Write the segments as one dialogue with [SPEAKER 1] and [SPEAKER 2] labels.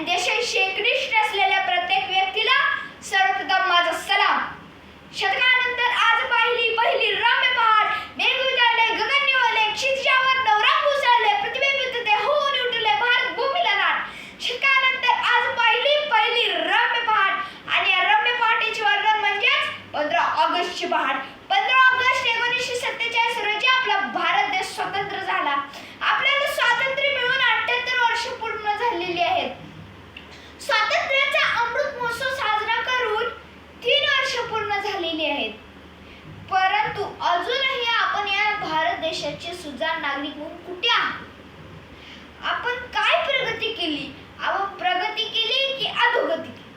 [SPEAKER 1] आणि देशाशी एकनिष्ठ असलेल्या प्रत्येक व्यक्तीला सर्वप्रथम माझा सलाम. शतकानंतर आज पाहिली पहिली रम्य पहाड मेघ वितळले गगन निवळले क्षितिजावर नवरंग उसळले प्रतिबिंबित ते होऊन उठले भारत भूमीला नाट शतकानंतर आज पाहिली पहिली रम्य पहाड. आणि या रम्य पहाटेचे वर्णन म्हणजेच पंधरा ऑगस्टची पहाड पंधरा ऑगस्ट एकोणीसशे सत्तेचाळीस रोजी आपला भारत देश स्वतंत्र झाला आपल्याला स्वातंत्र्य मिळून अठ्याहत्तर वर्ष पूर्ण झालेली आहेत स्वातंत्र्याचा अमृत महोत्सव साजरा करून तीन वर्ष पूर्ण झालेली आहेत. परंतु अजूनही आपण या भारत देशाचे सुजाण नागरिक म्हणून कुठे आहात? आपण काय प्रगती केली आपण प्रगती केली की अधोगती केली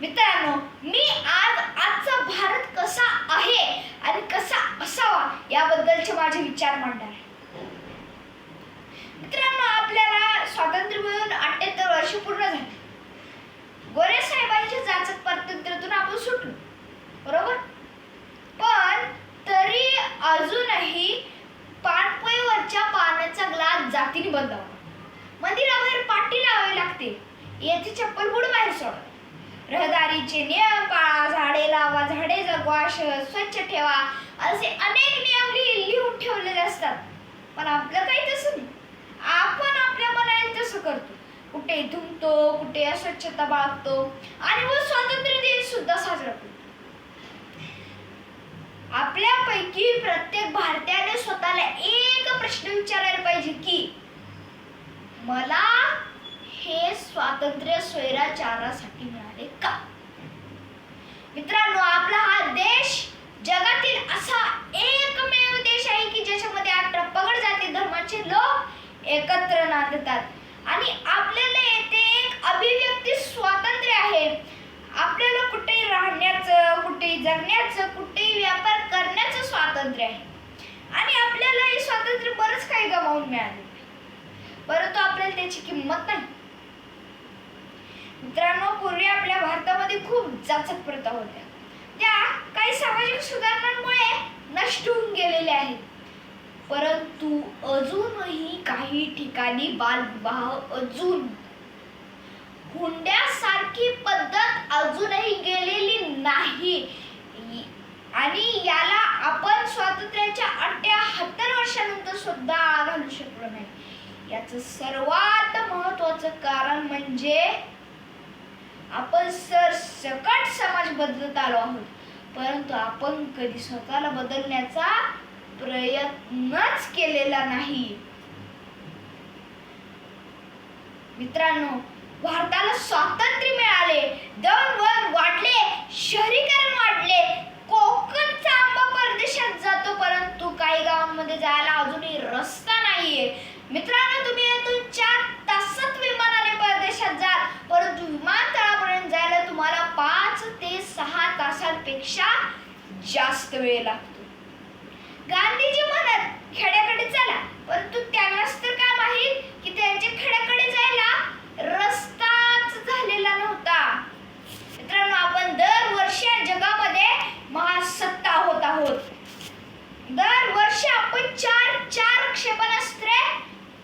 [SPEAKER 1] मित्रांनो मी आज आजचा भारत कसा आहे आणि कसा असावा याबद्दलचे माझे विचार मांडणार आहे मित्रांनो आपल्याला स्वातंत्र्य मिळून अठ्याहत्तर वर्ष पूर्ण झाली गोरे साहेबांच्या जाचक पारतंत्र्यातून आपण सुटलो बरोबर पण तरी अजूनही पाणपोईवरच्या पाण्याचा ग्लास जातीने बदलावा मंदिराबाहेर पाटी लावावी लागते याची चप्पल बुड बाहेर सोड. रहदारीचे नियम पाळा झाडे लावा झाडे जगवा शहर स्वच्छ ठेवा असे अनेक नियम लिहून ठेवलेले असतात. पण आपलं काही तसं नाही. आपण आपल्या मनाने तसं करतो. कुठे धुमतो कुठे अस्वच्छता बाळगतो आणि मग स्वातंत्र्य दिन सुद्धा साजरा करतो. आपल्यापैकी प्रत्येक भारतीयाने स्वतःला एक प्रश्न विचारायला पाहिजे की मला हे स्वातंत्र्य स्वैराचारासाठी मिळाले का? मित्रांनो आपला हा देश जगातील असा एकमेव देश आहे की ज्याच्यामध्ये अठरा पगड जाती धर्माचे लोक एकत्र नांदतात. आणि आपल्याला येथे एक अभिव्यक्ती स्वातंत्र्य आहे. आपल्याला कुठेही राहण्याचं कुठेही जगण्याचं कुठेही व्यापार करण्याचं स्वातंत्र्य आहे. आणि आपल्याला हे स्वातंत्र्य बरंच काही गमावून मिळाले. परंतु आपल्याला त्याची किंमत नाही. मित्रांनो पूर्वी आपल्या भारतामध्ये खूप जाचक प्रथा होत्या. त्या काही सामाजिक सुधारणांमुळे नष्ट होऊन गेलेल्या आहेत. परंतु अजूनही काही ठिकाणी बालविवाह अजून हुंड्यासारखी पद्धत अजूनही गेलेली नाही. आणि याला आपण स्वातंत्र्याच्या अठ्याहत्तर वर्षानंतर सुद्धा आळा घालू शकलो नाही. याचं सर्वात महत्वाचं कारण म्हणजे आपण सर सकट समाज बदलत आलो आहोत. परंतु आपण कधी स्वतःला बदलण्याचा प्रयत्नच केलेला नाही. मित्रांनो भारताला स्वातंत्र्य मिळाले. दळणवळण वाढले शहरीकरण वाढले कोकणचा आंबा परदेशात जातो परंतु काही गावांमध्ये जायला अजूनही रस्ता नाहीये मित्रांनो तुम्ही यातून चार तासात विमानाने परदेशात जाल परंतु विमानतळापर्यंत जायला तुम्हाला पाच ते सहा तासांपेक्षा जास्त वेळ लागतो. गांधीजी म्हणत खेड्याकडे चला. परंतु त्यांनाच तर काय माहीत की त्यांच्या खेड्याकडे जायला रस्ताच झालेला नव्हता. मित्रांनो आपण दरवर्षी जगामध्ये महासत्ता होत आहोत. दरवर्षी आपण चार चार क्षेपणास्त्रे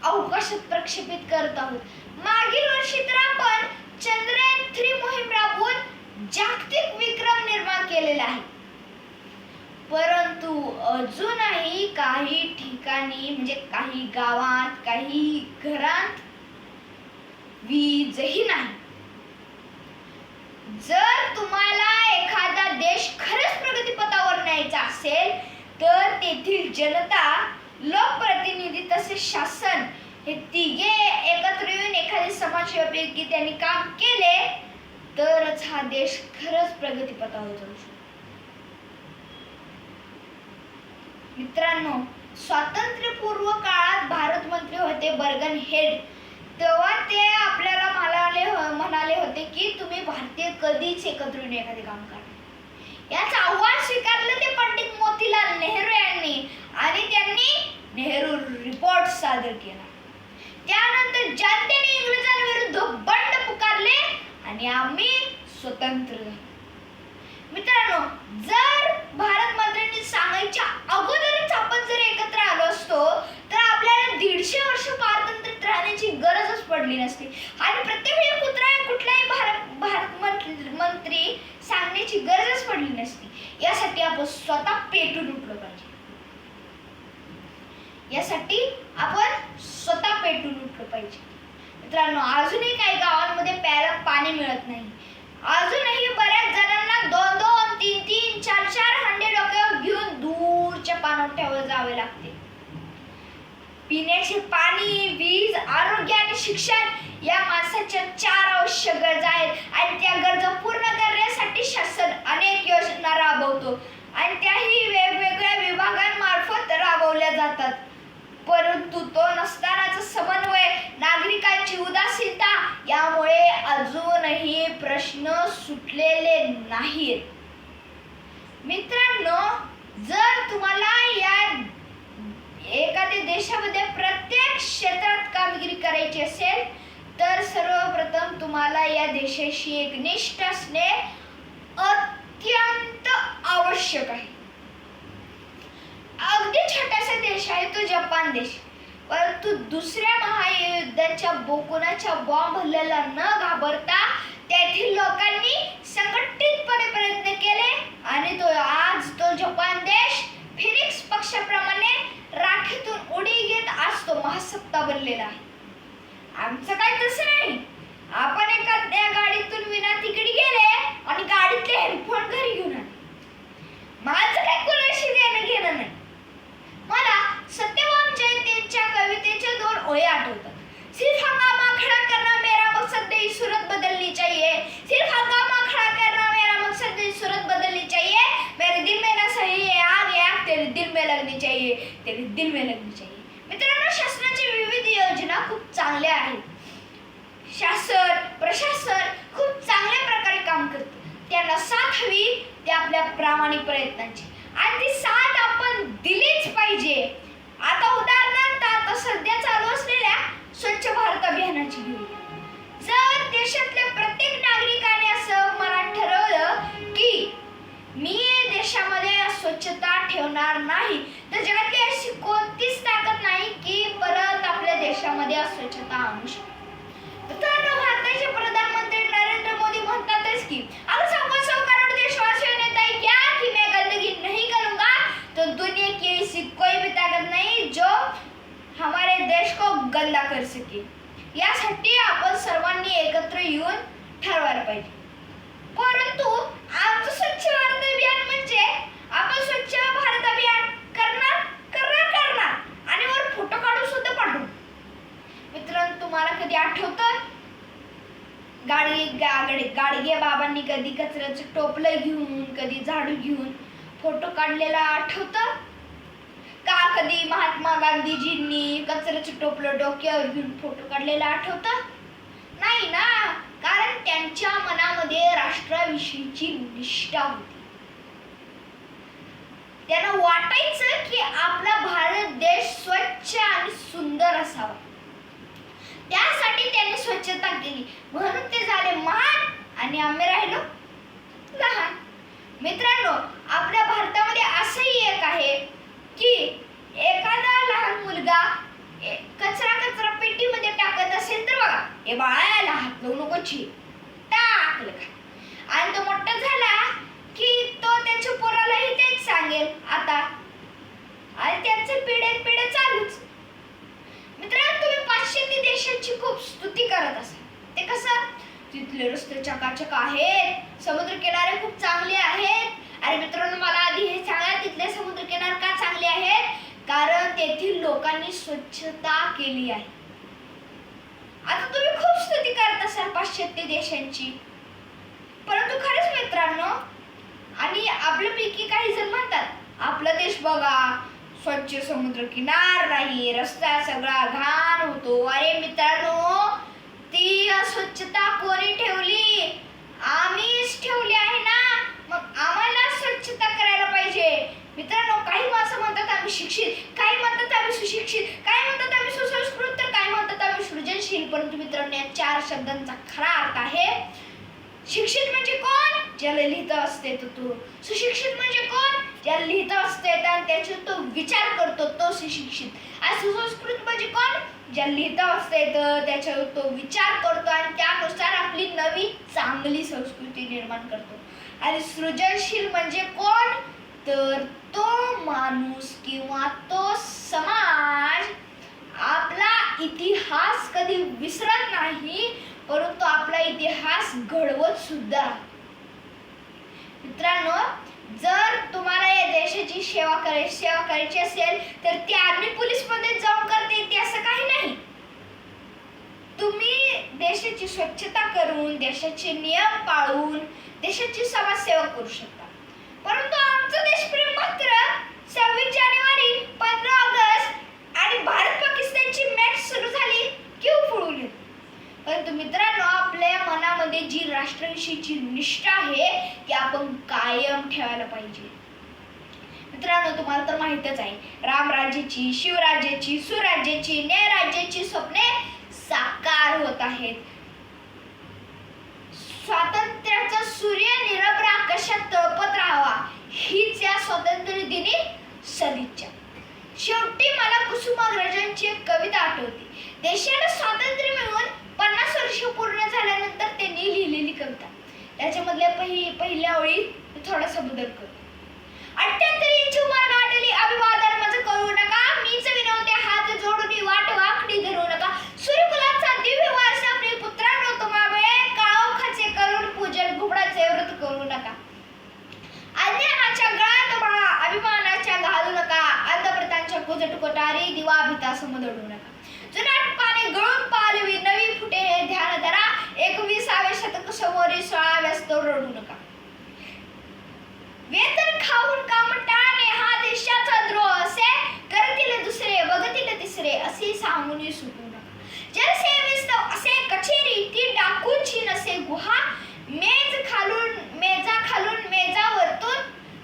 [SPEAKER 1] अवकाशात प्रक्षेपित करत आहोत. मागील वर्षी तर आपण चंद्रयान थ्री मोहीम राबवून जागतिक विक्रम निर्माण केलेला आहे. परंतु अजूनही काही ठिकाणी म्हणजे काही गावात काही घरात वीजही नाही. जर तुम्हाला एखादा देश खरंच प्रगतीपथावर न्यायचा असेल तर तेथील जनता लोकप्रतिनिधी तसेच शासन हे तिघे एकत्र येऊन एखादे समाजसेवेपैकी त्यांनी काम केले तरच हा देश खरंच प्रगतीपथावर जाऊ शकतो. मित्रांनो स्वातंत्र्यपूर्व काळात भारत मंत्री होते बर्गन हेड. तेव्हा ते आपल्याला म्हणाले म्हणाले होते की तुम्ही भारतीय कधीच एकत्र येऊन एखादे काम करा याच आव्हान स्वीकारलं ते पंडित मोतीलाल नेहरू यांनी आणि त्यांनी नेहरू रिपोर्ट सादर केला. त्यानंतर जनतेने इंग्रजांविरुद्ध बंड पुकारले आणि आम्ही स्वतंत्र मित्रांनो जर भारत मध्ये सांगायच्या अगोदरच आपण जर एकत्र आलो असतो तर आपल्याला दीडशे वर्ष पारतंत्र्यात राहण्याची गरजच पडली नसती. आणि प्रत्येक वेळी कुत्रा कुठलाही भारत भारत मंत्री- मंत्री सांगण्याची गरजच पडली नसती. यासाठी आपण स्वतः पेटून उठलो पाहिजे. यासाठी आपण स्वतः पेटून उठलो पाहिजे. मित्रांनो अजूनही काही गावांमध्ये प्यायला पाणी मिळत नाही. अजूनही बऱ्याच जणांना दोन दोन तीन तीन चार चार हंडे डोक्यावर घेऊन दूरच्या पाणवठ्यावर जावे लागते. पिण्याचे पाणी वीज आरोग्य आणि शिक्षण या माणसाच्या चार आवश्यक गरजा आहेत. आणि त्या गरजा पूर्ण करण्यासाठी शासन अनेक योजना राबवतो. आणि त्याही वेगवेगळ्या विभागांमार्फत राबवल्या जातात. परंतु तो नसतानाचा समन्वय नागरिकांची उदासीनता यामुळे अजूनही प्रश्न सुटलेले नाहीत मित्रांनो जर तुम्हाला या एखाद्या देशामध्ये प्रत्येक क्षेत्रात कामगिरी करायची असेल तर सर्वप्रथम तुम्हाला या देशाशी एक निष्ठ असणे अत्यंत आवश्यक आहे. अगदी छोटासा देश आहे तो जपान देश. परंतु दुसऱ्या महायुद्धाच्या बोकुनाच्या बॉम्ब हल्ल्याला न घाबरता तेथील लोकांनी संघटितपणे प्रयत्न केले आणि तो आज तो जपान देश फिनिक्स पक्षाप्रमाणे राखीतून उडी घेत आज महासत्ता बनलेला आहे. आमचं काय तसं नाही. आपण एखाद्या गाडीतून विना तिकडे गेले आणि गाडीतले हेडफोन घरी घेऊन आले. माझं काय कुणाशी देणं घेणं नाही. मला सत्यवान जयंतीच्या कवितेच्या दोन ओळे आठवतात. सिर्फ हंगामा खड़ा करना मेरा मकसद नहीं सूरत बदलनी चाहिए. सिर्फ हंगामा खड़ा करना मेरा मकसद नहीं सूरत बदलनी चाहिए. मेरे दिल में ना सही है आ गया तेरे दिल में लगनी चाहिए तेरे दिल में लगनी चाहिए. मित्रांनो शासनाची विविध योजना खूप चांगल्या आहेत. शासन प्रशासन खूप चांगल्या प्रकारे काम करते. त्यांना साथ हवी ते आपल्या प्रामाणिक प्रयत्नांची. आणि ती साथ आपण दिलीच पाहिजे. आता उदाहरणार्थ आता सध्या चालू असलेल्या स्वच्छ भारत अभियानाची जर देशातल्या प्रत्येक नागरिकाने असं मनात ठरवलं की मी देशामध्ये स्वच्छता ठेवणार नाही तर जगातली अशी कोणतीच ताकद की परत आपल्या देशामध्ये अस्वच्छता आणू शकतो मित्रांनो भारताचे प्रधानमंत्री नरेंद्र मोदी म्हणतातच की अगर सबको सौ करोड़ देशवासियों ने तय किया कि मैं गंदगी नहीं करूंगा तो दुनिया की ऐसी कोई भी ताकत नहीं जो हमारे देश को गंदा कर सके यासाठी आपण सर्वांनी एकत्र येऊन ठरवायला पाहिजे परंतु आमचं स्वच्छ भारत अभियान म्हणजे आपण स्वच्छ भारत अभियान करणार करणार करणार आणि वर फोटो काढून सुद्धा पाठवू मित्रांनो तुम्हाला कधी आठवतं गाडगे गाडगे बाबांनी कधी कचऱ्याचं टोपलं घेऊन कधी झाडू घेऊन फोटो काढलेला आठवत? का कधी महात्मा गांधीजींनी कचऱ्याचं टोपलं डोक्यावर घेऊन फोटो काढलेला आठवत? नाही ना? कारण त्यांच्या मनामध्ये राष्ट्राविषयीची निष्ठा होती. त्यांना वाटायचं की आपला भारत देश स्वच्छ आणि सुंदर असावा. त्यासाठी त्यांनी स्वच्छता केली. म्हणून ते झाले महान आणि आम्ही राहिलो लहान. मित्रांनो आपल्या भारतामध्ये असंही एक आहे की एखादा लहान मुलगा कचरा कचरा पेटीमध्ये टाकत असेल तर बघा हे बाळाला हात लावू नको छी. टाकलं का आणि तो मोठा झाला की तो त्याच्या पोरालाही तेच सांगेल आता आणि त्याचे पिढे पिढे चालूच. मित्रांनो तुम्ही पाश्चात्य देशांची खूप स्तुती करत असाल. ते कसं? तिथले रस्ते चकाचक आहेत समुद्र किनारे खूप चांगले आहेत. अरे मित्रांनो मला आधी हे सांगा तिथले समुद्र किनारे का चांगले आहेत? कारण तेथील लोकांनी स्वच्छता केली आहे. आता तुम्ही खूप स्तुती करत असाल पाश्चात्य देशांची. परंतु खरंच मित्रांनो आणि आपल्यापैकी काही जण म्हणतात आपला देश बघा स्वच्छ समुद्र किनार नाही रस्ता सगळा घाण होतो. अरे मित्रांनो ती अस्वच्छता कोणी ठेवली? आम्हीच ठेवली आहे ना? मग आम्हाला स्वच्छता करायला पाहिजे. मित्रांनो काही माणसं म्हणतात आम्ही शिक्षित काही म्हणतात आम्ही सुशिक्षित काही म्हणतात आम्ही सुसंस्कृत तर काही म्हणतात आम्ही सृजनशील. परंतु मित्रांनो या चार शब्दांचा खरा अर्थ आहे शिक्षित म्हणजे कोण? ज्याला लिहितं असते तो तो. सुशिक्षित म्हणजे कोण? ज्या लिहित असते आणि त्याचे तो विचार करतो तो सुशिक्षित. आणि सुसंस्कृत म्हणजे कोण? ज्या लिहित असते त्याच्यावर तो विचार करतो आणि त्यानुसार आपली नवी चांगली संस्कृती निर्माण करतो. आणि सृजनशील म्हणजे कोण? तर तो माणूस किंवा तो समाज आपला इतिहास कधी विसरत नाही परंतु आपला इतिहास घडवत सुद्धा. मित्रांनो जर तुम्हाला या देशाची सेवा करायची सेवा करायची असेल तर ती आर्मी पोलीसमध्ये जाऊन करते येते असं काही नाही. तुम्ही देशाची स्वच्छता करून देशाचे नियम पाळून देशाची समाजसेवा करू शकता. परंतु आमचं देशप्रेम मात्र सव्वीस जानेवारी पंधरा ऑगस्ट आणि भारत पाकिस्तानची मॅच सुरू झाली की उफळून येतो परंतु मित्रांनो आपल्या मनामध्ये जी राष्ट्राविषयीची निष्ठा आहे ती आपण कायम ठेवायला पाहिजे. मित्रांनो तुम्हाला तर माहितच आहे रामराज्याची शिवराज्याची सुराज्याची न्यायराज्याची स्वप्ने साकार होत आहेत. स्वातंत्र्याचा सूर्य निरभ्र आकाशात तळपत राहावा हीच या स्वातंत्र्य दिनी सदिच्छा. शेवटी मला कुसुमाग्रजांची एक कविता आठवते. देशाला स्वातंत्र्य मिळवून पन्नास वर्ष पूर्ण झाल्यानंतर त्यांनी लिहिलेली कविता. त्याच्यामधल्या पहि पहिल्या ओळी थोडासा बदल करतो अठ्ठ्याहत्तर इंच उमर गाठली अभिवादन म्हणजे माझं करू नका. मीच विनवते हात जोडून वाट वाकडी धरू नका. सूर्यकुलाचा दिव्य वारसा आपले पुत्रांनो तुम्हाला काळोखाचे करून पूजन घुबडाचे व्रत करू नका. अज्ञानाच्या गळ्यात बाळा अभिमानाच्या घालू नका. अंधप्रतांच्या कुजट कोटारी दिवा भिता समदडू नका. जुनाट पाने गळून पालवी नवी फुटे हे ध्यान धरा. एकविसावे शतक समोरी खाऊन काम टाळणे हा देशाचा द्रोह असे करतील दुसरे बघतील तिसरे असे सांगून सुटू नका जनसेविस्त असे कचेरी ती डाकूंची नसे गुहा मेज खालून मेजा खालून मेजा वरतून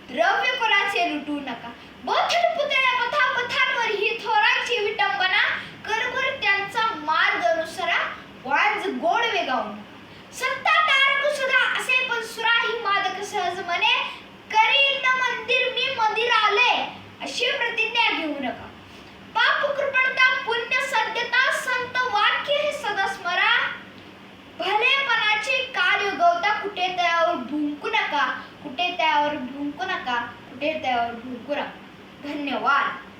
[SPEAKER 1] द्रव्य कोणाचे लुटू नका. बोथट पुतळ्या पथा पथांवर ही थोरांची विटंबना करभर त्यांचा मार्ग अनुसरा वांज गोड वेगावू सत्ता तारक सुद्धा असे पण सुरा ही मादक सहज मने तरी न मंदिर मी मंदिर आले अशी प्रतिज्ञा घेऊ नका. पाप कृपणता पुण्य सत्यता संत वाक्य हे सदा स्मरा भलेपणाचे कार्य गवता कुठे त्यावर भुंकू नका कुठे त्यावर भुंकू नका कुठे त्यावर भुंकू नका. धन्यवाद.